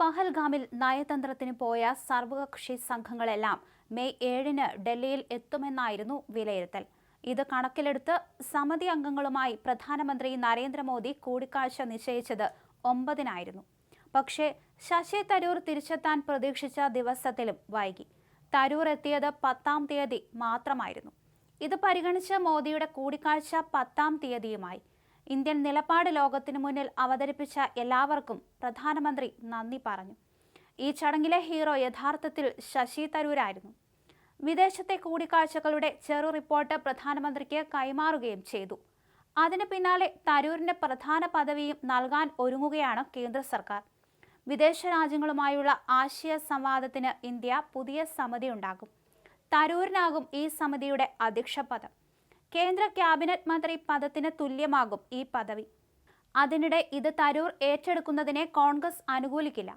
പഹൽഗാമിൽ നയതന്ത്രത്തിന് പോയ സർവകക്ഷി സംഘങ്ങളെല്ലാം മെയ് ഏഴിന് ഡൽഹിയിൽ എത്തുമെന്നായിരുന്നു വിലയിരുത്തൽ. ഇത് കണക്കിലെടുത്ത് സമിതി അംഗങ്ങളുമായി പ്രധാനമന്ത്രി നരേന്ദ്രമോദി കൂടിക്കാഴ്ച നിശ്ചയിച്ചത് ഒമ്പതിനായിരുന്നു. പക്ഷേ ശശി തരൂർ തിരിച്ചെത്താൻ പ്രതീക്ഷിച്ച ദിവസത്തിലും വൈകി. തരൂർ എത്തിയത് പത്താം തീയതി മാത്രമായിരുന്നു. ഇത് പരിഗണിച്ച് മോദിയുടെ കൂടിക്കാഴ്ച പത്താം തീയതിയുമായി. ഇന്ത്യൻ നിലപാട് ലോകത്തിനു മുന്നിൽ അവതരിപ്പിച്ച എല്ലാവർക്കും പ്രധാനമന്ത്രി നന്ദി പറഞ്ഞു. ഈ ചടങ്ങിലെ ഹീറോ യഥാർത്ഥത്തിൽ ശശി തരൂരായിരുന്നു. വിദേശത്തെ കൂടിക്കാഴ്ചകളുടെ ചെറു റിപ്പോർട്ട് പ്രധാനമന്ത്രിക്ക് കൈമാറുകയും ചെയ്തു. അതിന് പിന്നാലെ തരൂരിന് പ്രധാന പദവിയും നൽകാൻ ഒരുങ്ങുകയാണ് കേന്ദ്ര സർക്കാർ. വിദേശ രാജ്യങ്ങളുമായുള്ള ആശയ സംവാദത്തിന് ഇന്ത്യ പുതിയ സമിതി ഉണ്ടാകും. തരൂരിനാകും ഈ സമിതിയുടെ അധ്യക്ഷ പദം. കേന്ദ്ര ക്യാബിനറ്റ് മന്ത്രി പദത്തിന് തുല്യമാകും ഈ പദവി. അതിനിടെ ഇത് തരൂർ ഏറ്റെടുക്കുന്നതിനെ കോൺഗ്രസ് അനുകൂലിക്കില്ല.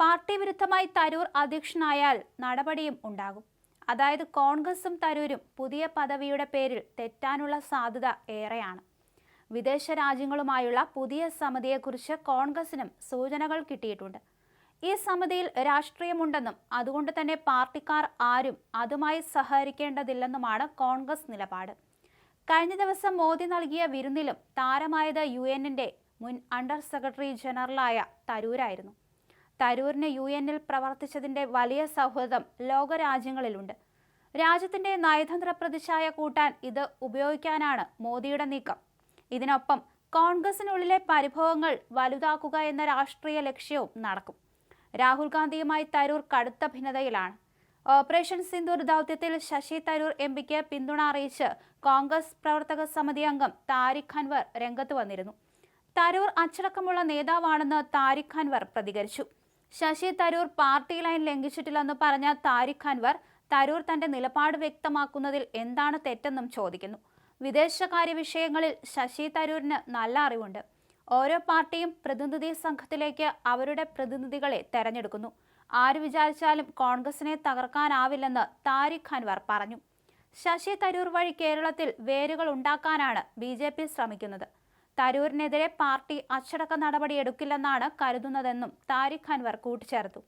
പാർട്ടി വിരുദ്ധമായി തരൂർ അധ്യക്ഷനായാൽ നടപടിയും ഉണ്ടാകും. അതായത് കോൺഗ്രസും തരൂരും പുതിയ പദവിയുടെ പേരിൽ തെറ്റാനുള്ള സാധ്യത ഏറെയാണ്. വിദേശ രാജ്യങ്ങളുമായുള്ള പുതിയ സമിതിയെക്കുറിച്ച് കോൺഗ്രസിനും സൂചനകൾ കിട്ടിയിട്ടുണ്ട്. ഈ സമിതിയിൽ രാഷ്ട്രീയമുണ്ടെന്നും അതുകൊണ്ട് തന്നെ പാർട്ടിക്കാർ ആരും അതുമായി സഹകരിക്കേണ്ടതില്ലെന്നുമാണ് കോൺഗ്രസ് നിലപാട്. കഴിഞ്ഞ ദിവസം മോദി നൽകിയ വിരുന്നിലും താരമായത് യു എന്നിന്റെ മുൻ അണ്ടർ സെക്രട്ടറി ജനറലായ തരൂരായിരുന്നു. തരൂരിന് യു എന്നിൽ പ്രവർത്തിച്ചതിന്റെ വലിയ സൗഹൃദം ലോകരാജ്യങ്ങളിലുണ്ട്. രാജ്യത്തിന്റെ നയതന്ത്ര പ്രതിച്ഛായ കൂട്ടാൻ ഇത് ഉപയോഗിക്കാനാണ് മോദിയുടെ നീക്കം. ഇതിനൊപ്പം കോൺഗ്രസിനുള്ളിലെ പരിഭവങ്ങൾ വലുതാക്കുക എന്ന രാഷ്ട്രീയ ലക്ഷ്യവും നടക്കും. രാഹുൽ ഗാന്ധിയുമായി തരൂർ കടുത്ത ഭിന്നതയിലാണ്. ഓപ്പറേഷൻ സിന്ദൂർ ദൗത്യത്തിൽ ശശി തരൂർ എം പിക്ക് പിന്തുണ അറിയിച്ച് കോൺഗ്രസ് പ്രവർത്തക സമിതി അംഗം താരിഖ് ഖൻവർ രംഗത്ത് വന്നിരുന്നു. തരൂർ അച്ചടക്കമുള്ള നേതാവാണെന്ന് താരിഖ് ഖൻവർ പ്രതികരിച്ചു. ശശി തരൂർ പാർട്ടി ലൈൻ ലംഘിച്ചിട്ടില്ലെന്ന് പറഞ്ഞ താരിഖ് ഖൻവർ തരൂർ തന്റെ നിലപാട് വ്യക്തമാക്കുന്നതിൽ എന്താണ് തെറ്റെന്നും ചോദിക്കുന്നു. വിദേശകാര്യ വിഷയങ്ങളിൽ ശശി തരൂരിന് നല്ല അറിവുണ്ട്. ഓരോ പാർട്ടിയും പ്രതിനിധി സംഘത്തിലേക്ക് അവരുടെ പ്രതിനിധികളെ തെരഞ്ഞെടുക്കുന്നു. ആര് വിചാരിച്ചാലും കോൺഗ്രസിനെ തകർക്കാനാവില്ലെന്ന് താരിഖ് അൻവർ പറഞ്ഞു. ശശി തരൂർ വഴി കേരളത്തിൽ വേരുകൾ ഉണ്ടാക്കാനാണ് ബി ജെ പി ശ്രമിക്കുന്നത്. തരൂരിനെതിരെ പാർട്ടി അച്ചടക്ക നടപടി എടുക്കില്ലെന്നാണ് കരുതുന്നതെന്നും താരിഖ് അൻവർ കൂട്ടിച്ചേർത്തു.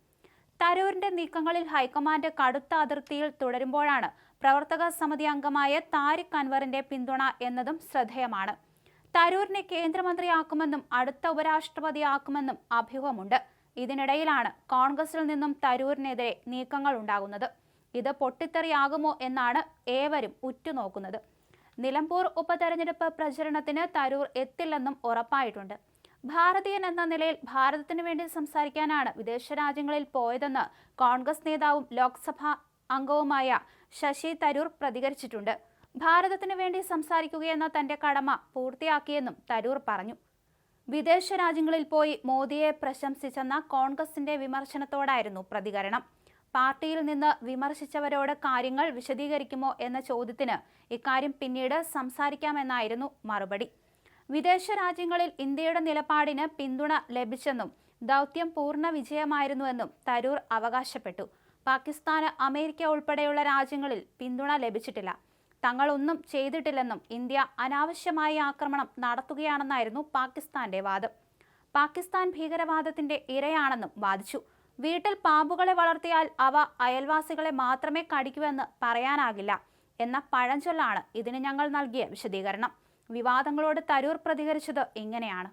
തരൂരിന്റെ നീക്കങ്ങളിൽ ഹൈക്കമാൻഡ് കടുത്ത അതിർത്തിയിൽ തുടരുമ്പോഴാണ് പ്രവർത്തക സമിതി അംഗമായ താരിഖ് അൻവറിന്റെ പിന്തുണ എന്നതും ശ്രദ്ധേയമാണ്. തരൂരിനെ കേന്ദ്രമന്ത്രിയാക്കുമെന്നും അടുത്ത ഉപരാഷ്ട്രപതിയാക്കുമെന്നും അഭ്യൂഹമുണ്ട്. ഇതിനിടയിലാണ് കോൺഗ്രസിൽ നിന്നും തരൂരിനെതിരെ നീക്കങ്ങൾ ഉണ്ടാകുന്നത്. ഇത് പൊട്ടിത്തെറിയാകുമോ എന്നാണ് ഏവരും ഉറ്റുനോക്കുന്നത്. നിലമ്പൂർ ഉപതെരഞ്ഞെടുപ്പ് പ്രചരണത്തിന് തരൂർ എത്തില്ലെന്നും ഉറപ്പായിട്ടുണ്ട്. ഭാരതീയൻ എന്ന നിലയിൽ ഭാരതത്തിന് വേണ്ടി സംസാരിക്കാനാണ് വിദേശ രാജ്യങ്ങളിൽ പോയതെന്ന് കോൺഗ്രസ് നേതാവും ലോക്സഭാ അംഗവുമായ ശശി തരൂർ പ്രതികരിച്ചിട്ടുണ്ട്. ഭാരതത്തിന് വേണ്ടി സംസാരിക്കുകയെന്ന തന്റെ കടമ പൂർത്തിയാക്കിയെന്നും തരൂർ പറഞ്ഞു. വിദേശ രാജ്യങ്ങളിൽ പോയി മോദിയെ പ്രശംസിച്ചെന്ന കോൺഗ്രസിന്റെ വിമർശനത്തോടായിരുന്നു പ്രതികരണം. പാർട്ടിയിൽ നിന്ന് വിമർശിച്ചവരോട് കാര്യങ്ങൾ വിശദീകരിക്കുമോ എന്ന ചോദ്യത്തിന് ഇക്കാര്യം പിന്നീട് സംസാരിക്കാമെന്നായിരുന്നു മറുപടി. വിദേശ രാജ്യങ്ങളിൽ ഇന്ത്യയുടെ നിലപാടിന് പിന്തുണ ലഭിച്ചെന്നും ദൗത്യം പൂർണ വിജയമായിരുന്നുവെന്നും തരൂർ അവകാശപ്പെട്ടു. പാകിസ്ഥാന് അമേരിക്ക ഉൾപ്പെടെയുള്ള രാജ്യങ്ങളിൽ പിന്തുണ ലഭിച്ചിട്ടില്ല. തങ്ങളൊന്നും ചെയ്തിട്ടില്ലെന്നും ഇന്ത്യ അനാവശ്യമായ ആക്രമണം നടത്തുകയാണെന്നായിരുന്നു പാകിസ്ഥാന്റെ വാദം. പാകിസ്ഥാൻ ഭീകരവാദത്തിന്റെ ഇരയാണെന്നും വാദിച്ചു. വീട്ടിൽ പാമ്പുകളെ വളർത്തിയാൽ അവ അയൽവാസികളെ മാത്രമേ കടിക്കൂവെന്ന് പറയാനാകില്ല എന്ന പഴഞ്ചൊല്ലാണ് ഇതിന് ഞങ്ങൾ നൽകിയ വിശദീകരണം. വിവാദങ്ങളോട് തരൂർ പ്രതികരിച്ചത് ഇങ്ങനെയാണ്.